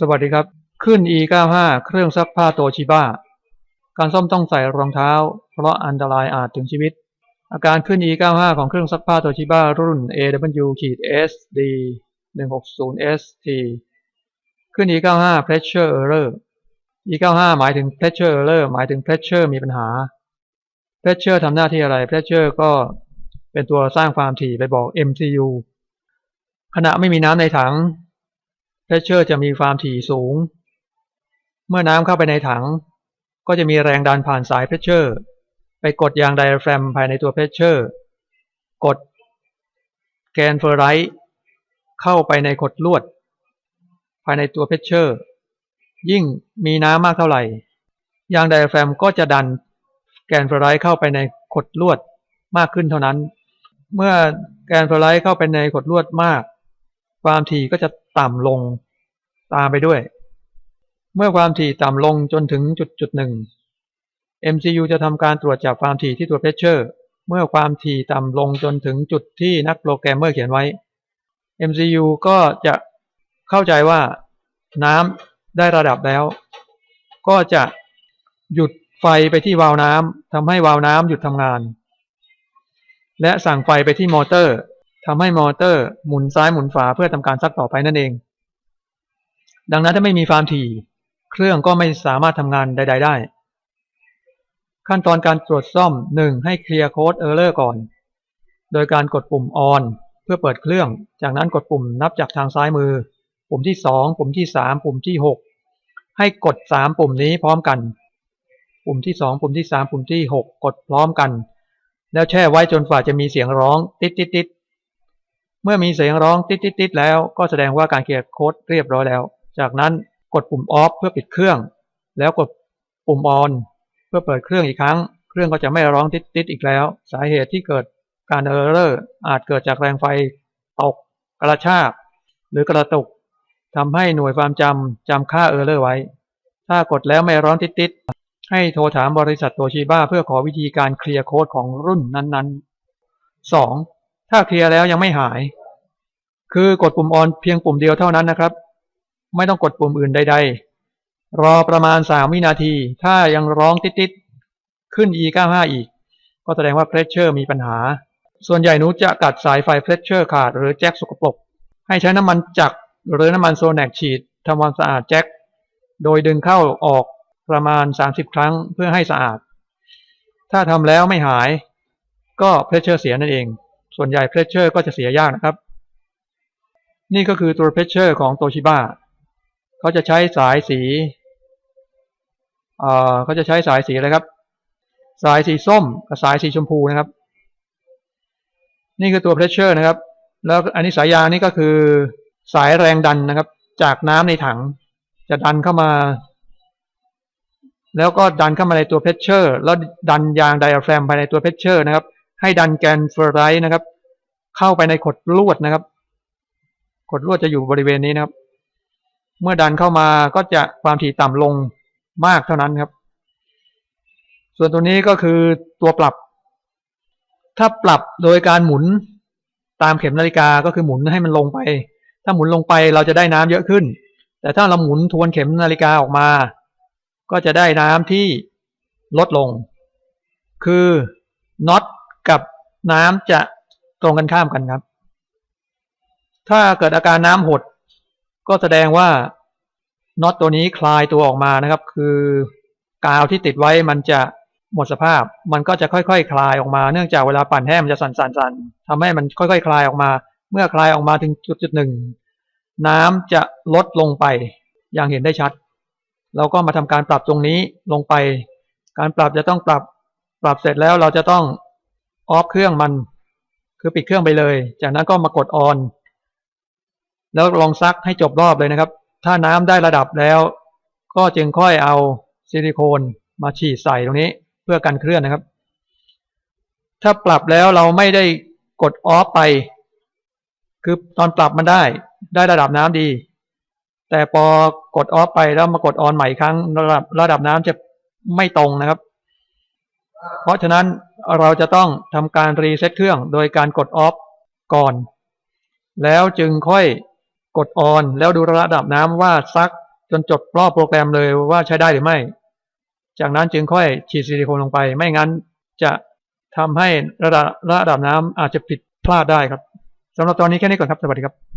สวัสดีครับ ขึ้น E95 เครื่องซักผ้าโตชิบ้า การซ่อมต้องใส่รองเท้า เพราะอันตรายอาจถึงชีวิต อาการขึ้น E95 ของเครื่องซักผ้าโตชิบ้ารุ่น AW-SD 160ST ขึ้น E95 pressure error E95 หมายถึง pressure error หมายถึง pressure มีปัญหา pressure ทำหน้าที่อะไร pressure ก็เป็นตัวสร้างความถี่ไปบอก MCU ขณะไม่มีน้ำในถัง เพชเชอร์จะมีความถี่สูง เมื่อน้ำเข้าไปในถัง ก็จะมีแรงดันผ่านสายเพชเชอร์ ไปกดยางไดอะแฟรมภายในตัวเพชเชอร์ กดแกนเฟอร์ไรท์เข้าไปในขดลวด ภายในตัวเพชเชอร์ ยิ่งมีน้ำมากเท่าไหร่ ยางไดอะแฟรมก็จะดันแกนเฟอร์ไรท์เข้าไปในขดลวดมากขึ้นเท่านั้น เมื่อแกนเฟอร์ไรท์เข้าไปในขดลวดมาก ความถี่ก็จะ ต่ำลงตามไปด้วย เมื่อความถี่ต่ำลงจนถึงจุดจุดหนึ่ง MCU จะทำการตรวจจับความถี่ที่ตัวเพชเชอร์เมื่อความถี่ต่ำลงจนถึงจุดที่นักโปรแกรมเมอร์เขียนไว้ MCU ก็จะเข้าใจว่าน้ำได้ระดับแล้ว ก็จะหยุดไฟไปที่วาล์วน้ำทำให้วาล์วน้ำหยุดทำงาน และสั่งไฟไปที่มอเตอร์ ทำให้มอเตอร์หมุนซ้ายหมุนขวาเพื่อทำการซักต่อไปนั่นเอง ดังนั้นถ้าไม่มีความถี่ เครื่องก็ไม่สามารถทำงานใด ๆ ได้ ขั้นตอนการตรวจซ่อม 1. ให้เคลียร์โค้ดเออร์เลอร์ก่อน โดยการกดปุ่ม on เพื่อเปิดเครื่อง จากนั้นกดปุ่มนับจากทางซ้ายมือ ปุ่มที่ 2 ปุ่มที่ 3 ปุ่มที่ 6 ให้กด 3 ปุ่มนี้พร้อมกัน ปุ่มที่ 2 ปุ่มที่ 3 ปุ่มที่ 6 กดพร้อมกัน แล้วแช่ไว้จนฝ่าจะมีเสียงร้อง ติดติดติด เมื่อมีเสียงร้องติดติดติดแล้ว ก็แสดงว่าการเคลียร์โค้ดเรียบร้อยแล้ว จากนั้นกดปุ่ม off เพื่อปิดเครื่อง แล้วกดปุ่ม on เพื่อเปิดเครื่องอีกครั้ง เครื่องก็จะไม่ร้องติดติดอีกแล้ว สาเหตุที่เกิดการเออร์เรอร์อาจเกิดจากแรงไฟตกกระชาก หรือกระตุกทำให้หน่วยความจำจำค่าเออร์เรอร์ไว้ ถ้ากดแล้วไม่ร้องติดติดให้โทรถามบริษัทโตชิบ้าเพื่อขอวิธีการเคลียร์โค้ดของรุ่นนั้นๆ 2. ถ้าเคลียร์แล้วยังไม่หาย คือกดปุ่มออนเพียงปุ่มเดียวเท่านั้นนะครับ ไม่ต้องกดปุ่มอื่นใด ๆ รอประมาณ3วินาที ถ้ายังร้องติดๆขึ้น E95 อีก ก็แสดงว่าเพรสเชอร์มีปัญหา ส่วนใหญ่หนูจะกัดสายไฟเพรสเชอร์ขาดหรือแจ็คสกปรกให้ใช้น้ำมันจักรหรือน้ำมันโซแนกฉีดทำความสะอาดแจ็คโดยดึงเข้าออกประมาณ 30 ครั้งเพื่อให้สะอาด ถ้าทำแล้วไม่หาย ก็เพรสเชอร์เสียนั่นเอง ส่วนใหญ่เพรสเชอร์ก็จะเสียยากนะครับ นี่ก็คือตัวเพรสเชอร์ของโตชิบ้าเขาจะใช้สายสีเอ่อเขาจะใช้สายสีอะไรครับ สายสีส้มกับสายสีชมพูนะครับ นี่คือตัวเพรสเชอร์นะครับ แล้วอันนี้สายยางนี่ก็คือสายแรงดันนะครับ จากน้ำในถังจะดันเข้ามา แล้วก็ดันเข้ามาในตัวเพชเชอร์ แล้วดันยางไดอะแฟรมภายในตัวเพชเชอร์นะครับ ให้ดันแกนเฟอร์ไรท์นะครับ เข้าไปในขดลวดนะครับ ขดลวดจะอยู่บริเวณนี้นะครับ เมื่อดันเข้ามาก็จะความถี่ต่ำลงมากเท่านั้นครับ ส่วนตัวนี้ก็คือตัวปรับ ถ้าปรับโดยการหมุนตามเข็มนาฬิกาก็คือหมุนให้มันลงไป ถ้าหมุนลงไปเราจะได้น้ำเยอะขึ้น แต่ถ้าเราหมุนทวนเข็มนาฬิกาออกมา ก็จะได้น้ำที่ลดลง คือน็อต กับน้ำจะตรงกันข้ามกันครับ ถ้าเกิดอาการน้ำหด ก็แสดงว่าน็อตตัวนี้คลายตัวออกมานะครับ คือกาวที่ติดไว้มันจะหมดสภาพ มันก็จะค่อยๆคคลายออกมา เนื่องจากเวลาปั่นแห้มันจะสั่นๆๆทำให้มันค่อยๆ คลายออกมา เมื่อคลายออกมาถึงจุดจุดหนึ่งน้ำจะลดลงไปอย่างเห็นได้ชัด เราก็มาทำการปรับตรงนี้ลงไป การปรับจะต้องปรับปรับเสร็จแล้วเราจะต้อง ออฟเครื่องมัน คือปิดเครื่องไปเลย จากนั้นก็มากดออนแล้วลองซักให้จบรอบเลยนะครับ ถ้าน้ำได้ระดับแล้ว ก็จึงค่อยเอาซิลิโคนมาฉีดใส่ตรงนี้เพื่อกันเคลื่อนนะครับ ถ้าปรับแล้วเราไม่ได้กดออฟไป คือตอนปรับมันได้ ได้ระดับน้ำดี แต่พอกดออฟไปแล้วมากดออนใหม่ครั้งระดับระดับน้ำจะไม่ตรงนะครับ เพราะฉะนั้นเราจะต้องทำการรีเซ็ตเครื่องโดยการกดออฟก่อน แล้วจึงค่อยกดออน แล้วดูระดับน้ำว่าซักจนจดรอบโปรแกรมเลยว่าใช้ได้หรือไม่ จากนั้นจึงค่อยฉีดซิลิโคนลงไป ไม่งั้นจะทำให้ระดับระดับน้ำอาจจะผิดพลาดได้ครับสำหรับตอนนี้แค่นี้ก่อนครับ สวัสดีครับ